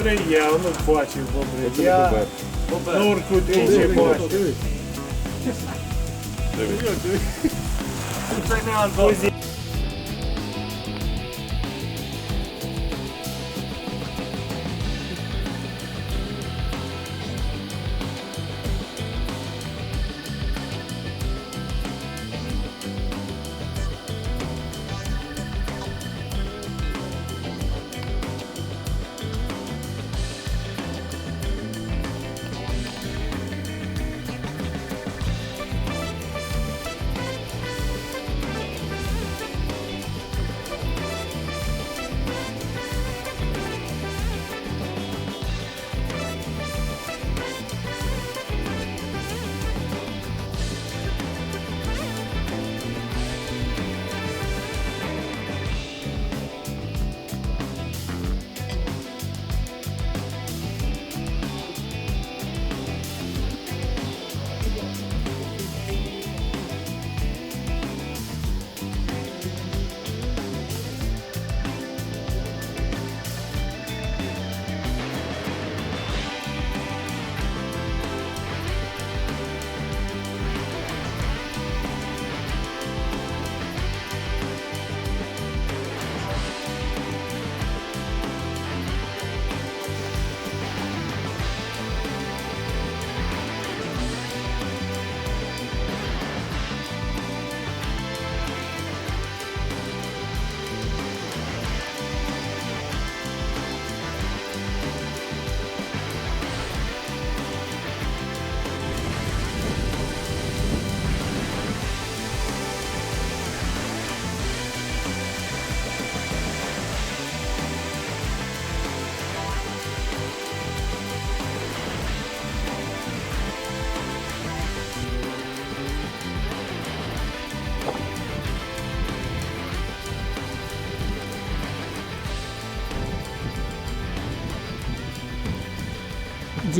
Бобри є, воно бачив бобри. Це Я бобер. бобер. двічі бачив. Дивись. Це не Антон.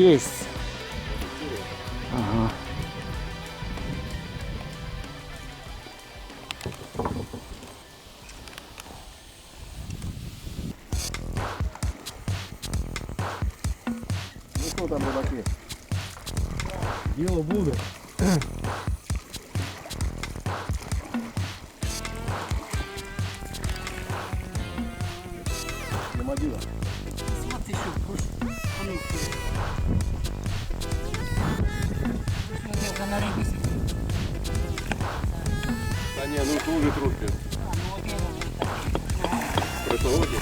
Есть. Ага. Ну что там рыбаки? Дело буде. При сьогодні.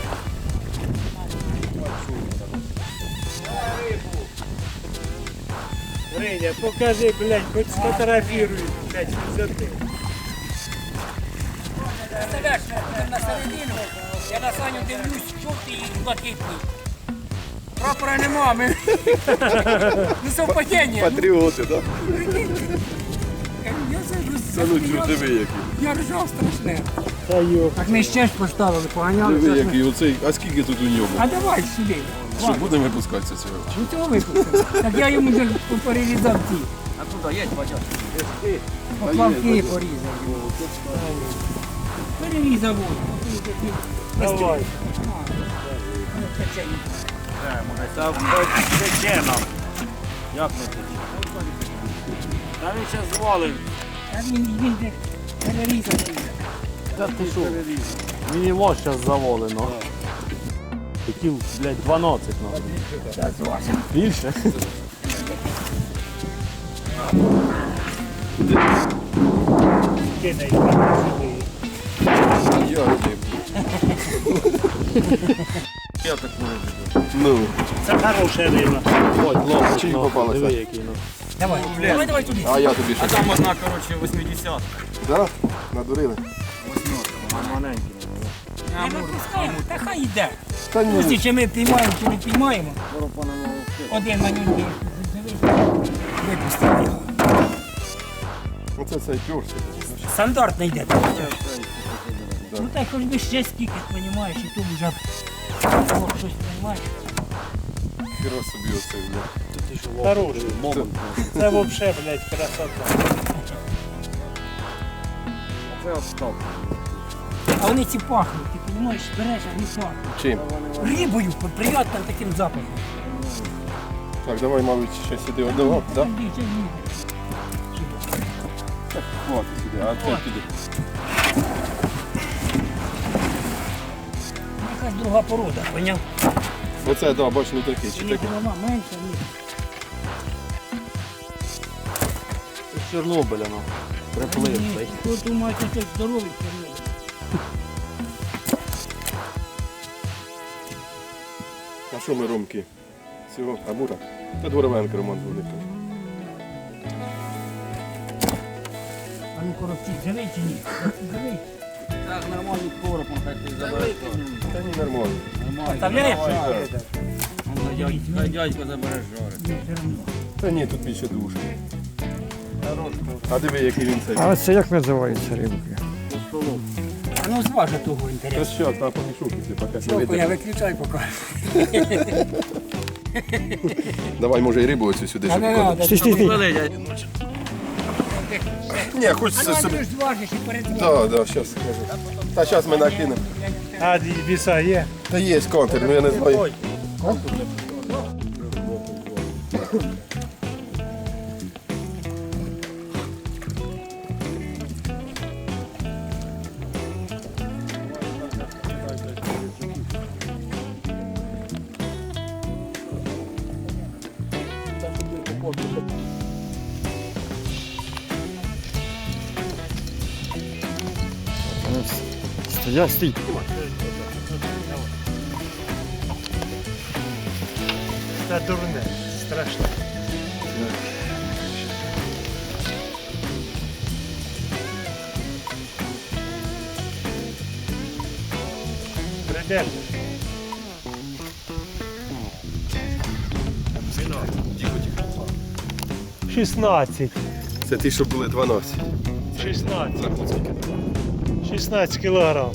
Покажи, блядь, хоч сфотографіруй, блядь, висоти. Представляешь, я на середину, я на Саню дивлюсь, жовтий і блакитний. Прапора нема, ми... Ну, совпадіння. Патріоти, так? Я це ну розсміявся. Я ржав страшне. Та йо. Так ми ще ж поставили, поганяли. Диви який. Оцей, а скільки тут у ньому? А давай сюди. Що будемо випускатися цього? Ну цього випустимо. Так я йому вже перерізав ті. А туди є, бачиш? Поплавки порізав. Перерізав. Давай. Та тече нам. Як не тече? Та він ще звалив. Так він він перерізав. Та ти що? Мені ось зараз завалено. Хотів, блядь, 12 надо. Більше? Кидай. Я. Я так не Ну, Це хороша риба. Ой, ловко. Чий ну, попалася? Диви, який, ну. Давай, давай, давай туди. а я тобі А там одна, коротше, 80. Да? Надурили? Восьмерка, вона маленька. Та хай йде. Пусті, чи ми піймаємо, чи не піймаємо. Один на нього випустимо його. Оце цей пюрсик. Стандартно йде. Ну так хоч би ще скільки, розумієш, і тут вже щось розумієш. Хіра собі оцей, бля. Хороший. Момент. Це вообще, блядь, красота. Це от. А вони ці пахнуть, ти розумієш, береш, а вони пахнуть. Чим? Рибою, приятним таким запахом. Так, давай, мабуть, ще сюди одного, так? Більше ні. Хвати сюди, а це піде. Якась друга порода, поняв? Оце, да, бач, не такий, чи Ні, такий. голова менша, ні. Це з Чорнобиля, ну. Приплив Ні. Тут думають, що здоровий. А що ми ромки? Цього, Амура? Та Дворовенко Роман Дворник. А ну коробці, чи ні? Так, нормальний короб, он хай ти забере. Та ні, нормально. Оставляєш? Хай дядько забере жори. Та ні, тут більше душ. А диви, який він цей. А це як називається рибки? А ну зважи того Та інтересу. що, та помішу, якщо поки не Чоку, я виключай поки. Давай, може, і рибу оцю сюди, А щоб не. Стій, стій, стій. Ні, А хочеться ну, а собі. ти ж зважиш і перед Так, так, зараз скажу. Та зараз ми накинемо. А віса є? Та є контр, ну я не знаю. Стоя, стій. Та дурне, страшно. Придержи. 16. Це ті, що були 12. 16. 16 кілограм.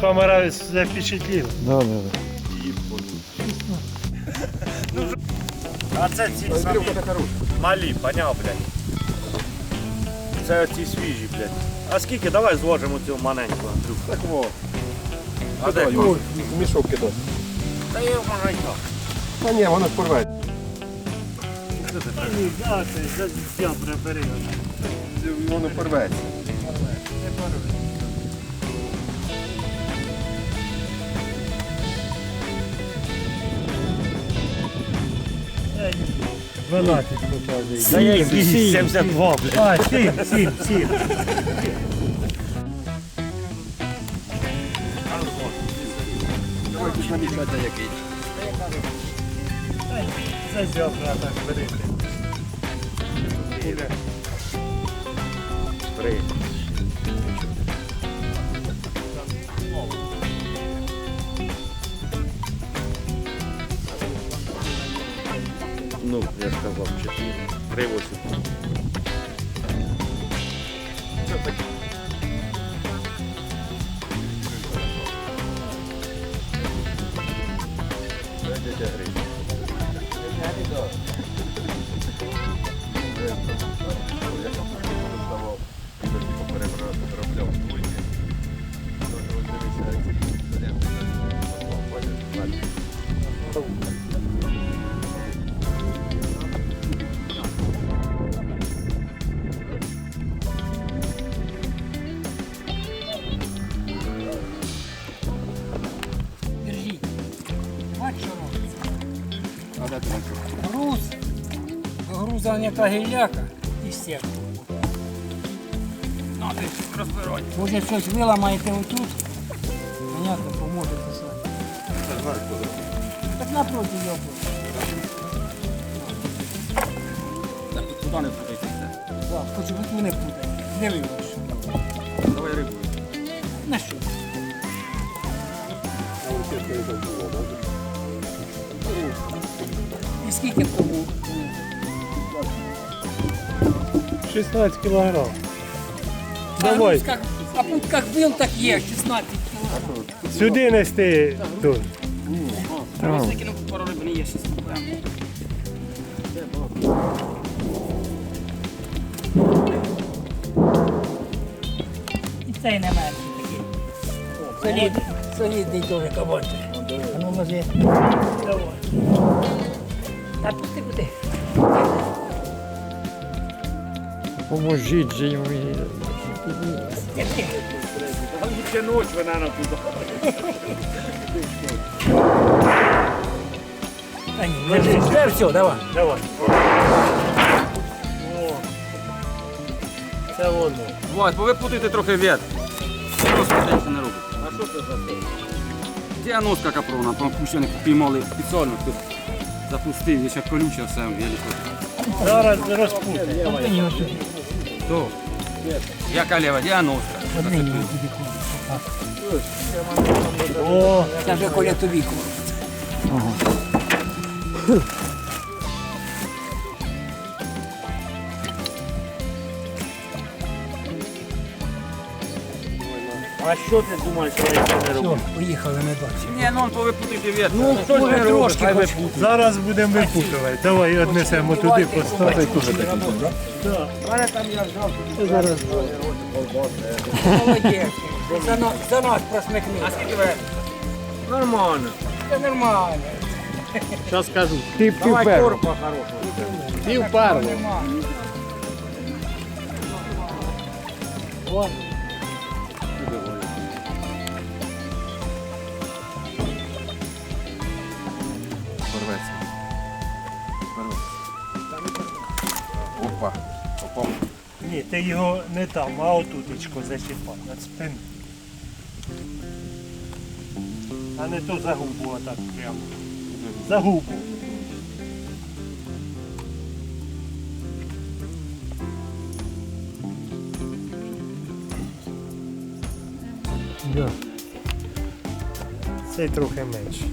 Камера запечатліла. Да, да, да. А це ці самі малі, поняв, блядь. Це ці свіжі, блядь. А скільки? Давай зложимо цю маленьку, Андрюх. Так во. А де? Ой, мішок кидай. Та є маленька. Та ні, воно ж порве. А, це за прибери. Воно порветься. Дванадцять показує. Та я 72, блядь. А, сім, сім, сім. Давай тут на місці. Це зябра так. Буде. Три. сказав, 4. 3,8. Яка гіляка і стірку. Ну, ти розбирай. Може щось виламаєте отут. Понятно, поможете писати. Так напроти його. Так, тут сюди не все. Так, хочу бути мене путати. Не вивиш. Давай рибу. На що? І скільки тому? 16 кілограм. А, Давай. ну, как- А тут як был, так є, 16 кілограм. Сюди нести тут. Пару не є щось. І цей не менше такий. Солідний, солідний теж кабанчик. А ну ложи. Давай. Та пусти, пусти. Поможіть же йому. Ночь вона на туди. Все, все, давай. Давай. О. Це воно. Вась, повипутуйте трохи вет. Просто це не робить. А що це за це? Діагностка капрона, пропущених піймали спеціально, тут запустив, я ще колюче все, я не Зараз розпутаю. То. Яка лева діагностка. О, Це вже коля тобі. А що ти думаєш, що я не роблю? Все, поїхали, ми бачимо. Ні, ну повипутуйте вет. Ну, може трошки хоч. Зараз будемо випутувати. Давай однесемо туди, поставимо. Молодець. За, на- за нас просмикни. А скільки ви? Нормально. Це нормально. Зараз скажу. Ти Давай корпа хорошого. Пів пару. Нормально. Порветься. Опа. Опа. Ні, ти його не там, а отутечко зачіпав над спину. А не то за губу, а так прямо. За губу. Да. Цей трохи менше.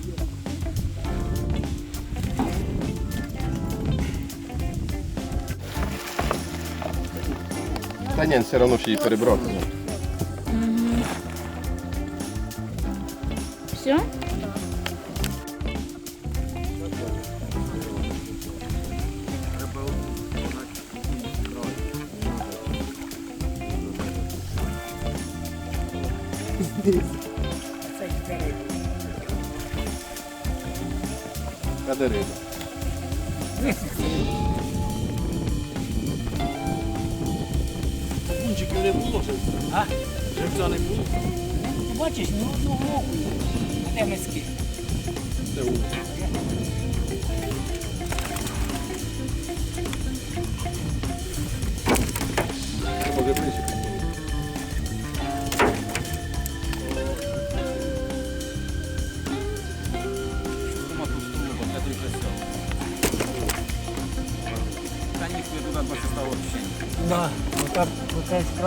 Та ні, все одно ще її перебрати. Все? А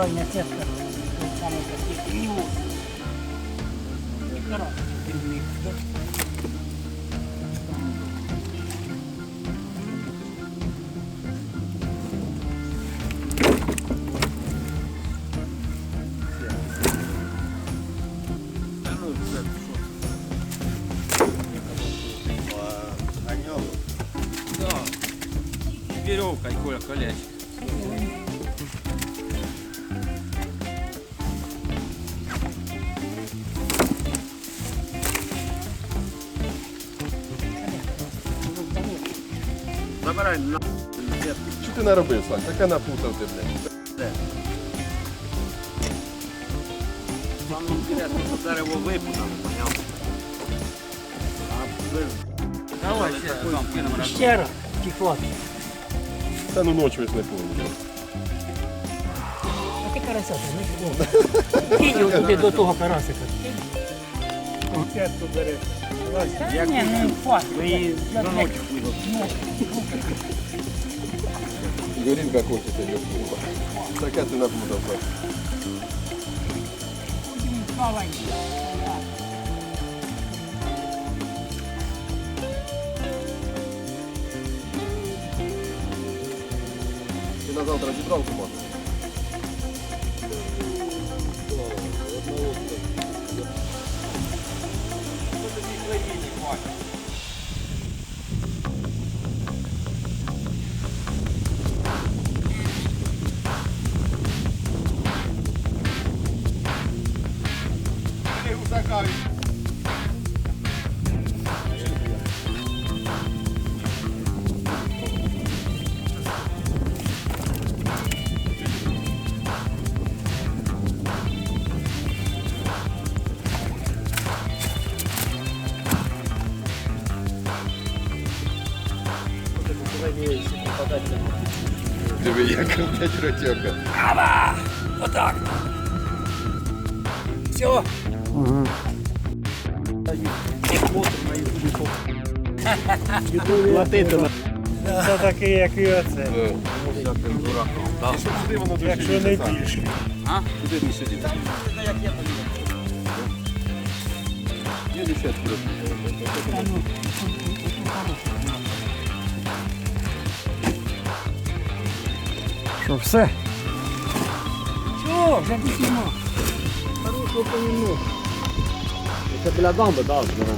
ота крайня сетка. Наробив, Сань? Таке напутав ти, блядь. Саме інтересно, що дерево випутано, поняв? Давай, ще раз. Тихо. Та ну ночі ось не помню. А ти карася, не о. Кинь його туди до того карасика. П'ятку ні, ну хватить. Ви до ночі хуйло. Горілка хочеться, його. Таке ти напутав, Сань. Маленький. Ти на завтра зібравку можеш? Ти гусак Як опять ротяка. Отак. Все. Платити на Це такий, як і оце. Якщо не більше. А? Куди не сидить? Ні, не сядь туди. Що, все? Все, вже піснімо. Це біля дамби, так, здорово.